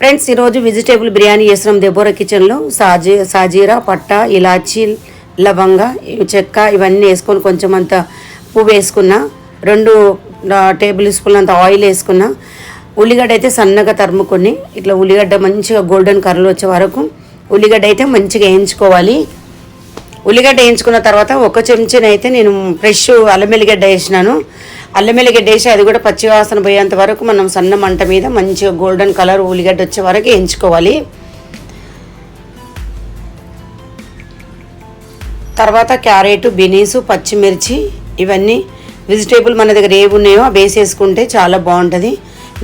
Friends ఈరోజు vegetable biryani చేసినాం Deborah కిచెన్లో సాజీ సాజీరా పట్ట ఇలాచీ లవంగ చెక్క ఇవన్నీ వేసుకొని కొంచెం అంత పువ్వు వేసుకున్నా రెండు టేబుల్ స్పూన్ అంత ఆయిల్ వేసుకున్నా ఉల్లిగడ్డ అయితే సన్నగా తరుముకొని ఇట్లా ఉల్లిగడ్డ మంచిగా గోల్డెన్ కర్రలు వచ్చే వరకు ఉల్లిగడ్డ అయితే మంచిగా వేయించుకోవాలి. ఉల్లిగడ్డ వేయించుకున్న తర్వాత ఒక చెంచానైతే నేను ఫ్రెష్ అల్లం ఎల్లిగడ్డ వేసినాను. అల్లం వెల్లిగడ్డ వేసి అది కూడా పచ్చి వాసన పోయేంత వరకు మనం సన్న మంట మీద మంచిగా గోల్డెన్ కలర్ ఉల్లిగడ్డ వచ్చే వరకు వేయించుకోవాలి. తర్వాత క్యారెట్ బీనీసు పచ్చిమిర్చి ఇవన్నీ వెజిటేబుల్ మన దగ్గర ఏవి ఉన్నాయో అవి వేసేసుకుంటే చాలా బాగుంటుంది.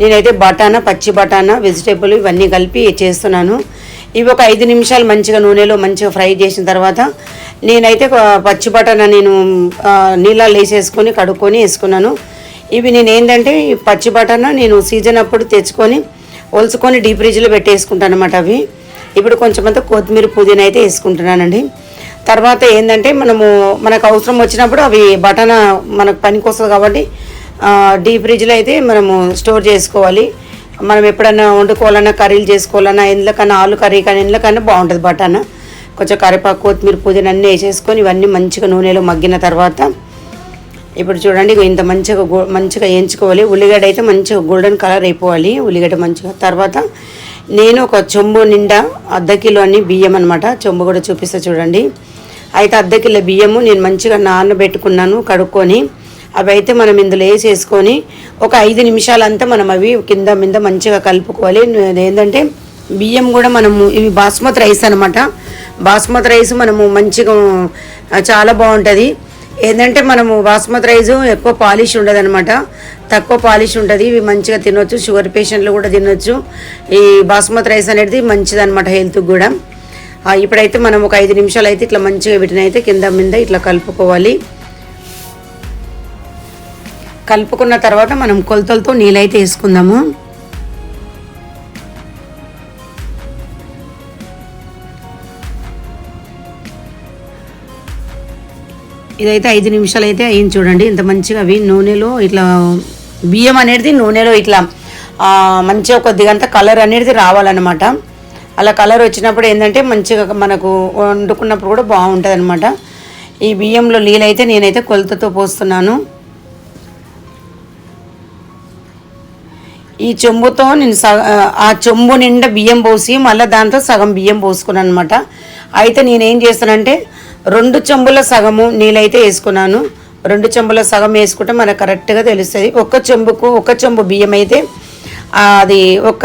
నేనైతే బటానా పచ్చి బటానా వెజిటేబుల్ ఇవన్నీ కలిపి చేస్తున్నాను. ఇవి ఒక ఐదు నిమిషాలు మంచిగా నూనెలో మంచిగా ఫ్రై చేసిన తర్వాత నేనైతే పచ్చి బటానా నేను నీళ్ళలో నీళ్ళల్లో వేసేసుకొని కడుక్కొని వేసుకున్నాను. ఇవి నేను ఏంటంటే ఈ పచ్చి బటానా నేను సీజన్ అప్పుడు తెచ్చుకొని ఒలుచుకొని డీప్ ఫ్రిడ్జ్లో పెట్టేసుకుంటాను అనమాట అవి. ఇప్పుడు కొంచెం అంత కొత్తిమీర పుదీనా అయితే వేసుకుంటున్నానండి. తర్వాత ఏంటంటే మనము మనకు అవసరం వచ్చినప్పుడు అవి బటానా మనకు పనికి వస్తుంది కాబట్టి డీప్ ఫ్రిడ్జ్లో అయితే మనము స్టోర్ చేసుకోవాలి. మనం ఎప్పుడన్నా వండుకోవాలన్నా కర్రీలు చేసుకోవాలన్నా ఎందులోకైనా ఆలు కర్రీ కానీ ఎందులోకైనా బాగుంటుంది బటానా కొంచెం కరివేపాకు కొత్తిమీర పుదీనా అన్నీ వేసేసుకొని ఇవన్నీ మంచిగా నూనెలో మగ్గిన తర్వాత ఇప్పుడు చూడండి ఇగో ఇంత మంచిగా మంచిగా వేయించుకోవాలి. ఉల్లిగడ్డ అయితే మంచిగా గోల్డెన్ కలర్ అయిపోవాలి. ఉల్లిగడ్డ మంచిగా తర్వాత నేను ఒక చెంబు నిండా అర్ధ కిలో అని బియ్యం అనమాట చెంబు కూడా చూపిస్తా చూడండి. అయితే అర్ధ కిలో బియ్యము నేను మంచిగా నానబెట్టుకున్నాను కడుక్కొని. అవి అయితే మనం ఇందులో వేసేసుకొని ఒక ఐదు నిమిషాలంతా మనం అవి కింద మీద మంచిగా కలుపుకోవాలి. ఏంటంటే బియ్యం కూడా మనము ఇవి బాస్మతి రైస్ అనమాట బాస్మతి రైస్ మనము మంచిగా చాలా బాగుంటుంది. ఏంటంటే మనము బాస్మతి రైస్ ఎక్కువ పాలిష్ ఉండదు అనమాట తక్కువ పాలిష్ ఉంటుంది. ఇవి మంచిగా తినొచ్చు. షుగర్ పేషెంట్లు కూడా తినొచ్చు. ఈ బాస్మతి రైస్ అనేది మంచిది అనమాట హెల్త్కి కూడా. ఇప్పుడైతే మనం ఒక ఐదు నిమిషాలు అయితే ఇట్లా మంచిగా వీటిని అయితే కింద మీద ఇట్లా కలుపుకోవాలి. కలుపుకున్న తర్వాత మనం కొలతలతో నీళ్ళైతే వేసుకుందాము. ఇదైతే ఐదు నిమిషాలు అయితే అయింది చూడండి. ఇంత మంచిగా అవి నూనెలో ఇట్లా బియ్యం అనేది నూనెలో ఇట్లా మంచిగా కొద్దిగా అంత కలర్ అనేది రావాలన్నమాట. అలా కలర్ వచ్చినప్పుడు ఏంటంటే మంచిగా మనకు వండుకున్నప్పుడు కూడా బాగుంటుంది అనమాట ఈ బియ్యంలో నీళ్ళైతే నేనైతే కొలతతో పోస్తున్నాను. ఈ చెంబుతో నేను సగ ఆ చెంబు నిండా బియ్యం పోసి మళ్ళీ దాంతో సగం బియ్యం పోసుకున్నాను అనమాట అయితే నేనేం చేస్తానంటే రెండు చెంబుల సగము నీళ్ళైతే వేసుకున్నాను. రెండు చెంబుల సగం వేసుకుంటే మనకు కరెక్ట్గా తెలుస్తుంది. ఒక్క చెంబుకు ఒక చెంబు బియ్యం అయితే అది ఒక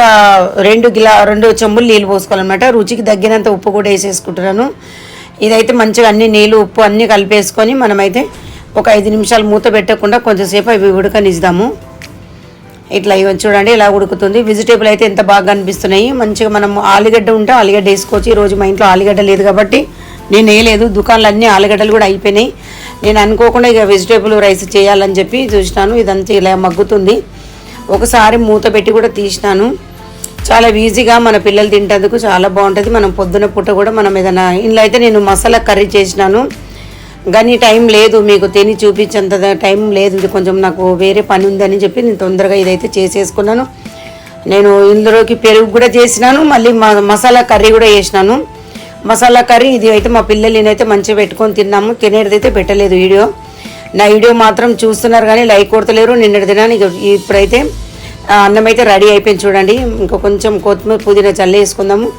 రెండు గిలా రెండు చెంబులు నీళ్ళు పోసుకోవాలన్నమాట. రుచికి తగ్గినంత ఉప్పు కూడా వేసేసుకుంటున్నాను. ఇదైతే మంచిగా అన్ని నీళ్ళు ఉప్పు అన్నీ కలిపేసుకొని మనమైతే ఒక ఐదు నిమిషాలు మూత పెట్టకుండా కొంచెంసేపు అవి ఉడకనిద్దాము ఇట్లా ఇవి చూడండి ఇలా ఉడుకుతుంది. వెజిటేబుల్ అయితే ఎంత బాగా అనిపిస్తున్నాయి. మంచిగా మనం ఆలుగడ్డ ఉంటే ఆలుగడ్డ వేసుకోవచ్చు. ఈరోజు మా ఇంట్లో ఆలుగడ్డ లేదు కాబట్టి నేను వేయలేదు. దుకాణాలు అన్నీ ఆలుగడ్డలు కూడా అయిపోయినాయి. నేను అనుకోకుండా ఇక వెజిటేబుల్ రైస్ చేయాలని చెప్పి చూసినాను. ఇదంతా ఇలా మగ్గుతుంది. ఒకసారి మూత పెట్టి కూడా తీసినాను. చాలా ఈజీగా మన పిల్లలు తింటందుకు చాలా బాగుంటుంది. మనం పొద్దున పూట కూడా మనం ఏదైనా ఇంట్లో అయితే నేను మసాలా కర్రీ చేసినాను. కానీ టైం లేదు మీకు తిని చూపించేంత టైం లేదు ఇది కొంచెం నాకు వేరే పని ఉందని చెప్పి నేను తొందరగా ఇదైతే చేసేసుకున్నాను. నేను ఇందులోకి పెరుగు కూడా చేసినాను మళ్ళీ మా మసాలా కర్రీ కూడా చేసినాను. మసాలా కర్రీ ఇది అయితే మా పిల్లలు నేనైతే మంచిగా పెట్టుకొని తిన్నాము తినేటైతే పెట్టలేదు వీడియో. నా వీడియో మాత్రం చూస్తున్నారు కానీ లైక్ కొడతలేరు నిన్నటి దినాన్ని ఇప్పుడైతే అన్నం అయితే రెడీ అయిపోయింది చూడండి. ఇంకా కొంచెం కొత్తిమీర పుదీనా చల్లేసుకుందాము.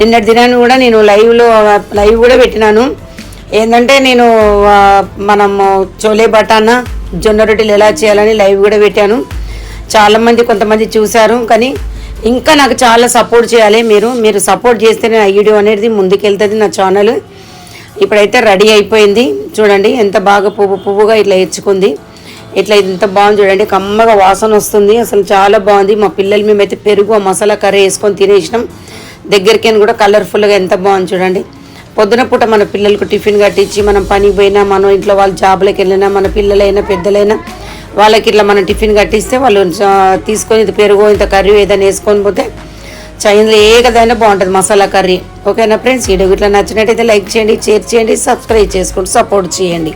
నిన్నటి దినాన్ని కూడా నేను లైవ్లో లైవ్ కూడా పెట్టినాను. ఏంటంటే నేను మనము చోలే బటానా జొన్న రొట్టెలు ఎలా చేయాలని లైవ్ కూడా పెట్టాను. చాలామంది కొంతమంది చూశారు కానీ ఇంకా నాకు చాలా సపోర్ట్ చేయాలి మీరు. మీరు సపోర్ట్ చేస్తేనే నా వీడియో అనేది ముందుకెళ్తుంది నా ఛానల్ ఇప్పుడైతే రెడీ అయిపోయింది. చూడండి ఎంత బాగా పువ్వు పువ్వుగా ఇట్లా ఇచ్చుకుంది. ఇట్లా ఎంత బాగుంది చూడండి కమ్మగా వాసన వస్తుంది. అసలు చాలా బాగుంది. మా పిల్లలు మేమైతే పెరుగు ఆ మసాలా కర్రీ వేసుకొని తినేసినాం. దగ్గరికి కూడా కలర్ఫుల్గా ఎంత బాగుంది చూడండి. పొద్దున పూట మన పిల్లలకు టిఫిన్ కట్టించి మనం పనికి పోయినా మనం ఇంట్లో వాళ్ళు జాబులకు వెళ్ళినా మన పిల్లలైనా పెద్దలైనా వాళ్ళకి ఇట్లా మనం టిఫిన్ కట్టిస్తే వాళ్ళు తీసుకొని ఇంత పెరుగు ఇంత కర్రీ ఏదైనా వేసుకొని పోతే చైన్లో ఏ కదైనా బాగుంటుంది మసాలా కర్రీ. ఓకేనా ఫ్రెండ్స్? వీడియో ఇట్లా నచ్చినట్టయితే లైక్ చేయండి షేర్ చేయండి సబ్స్క్రైబ్ చేసుకోండి సపోర్ట్ చేయండి.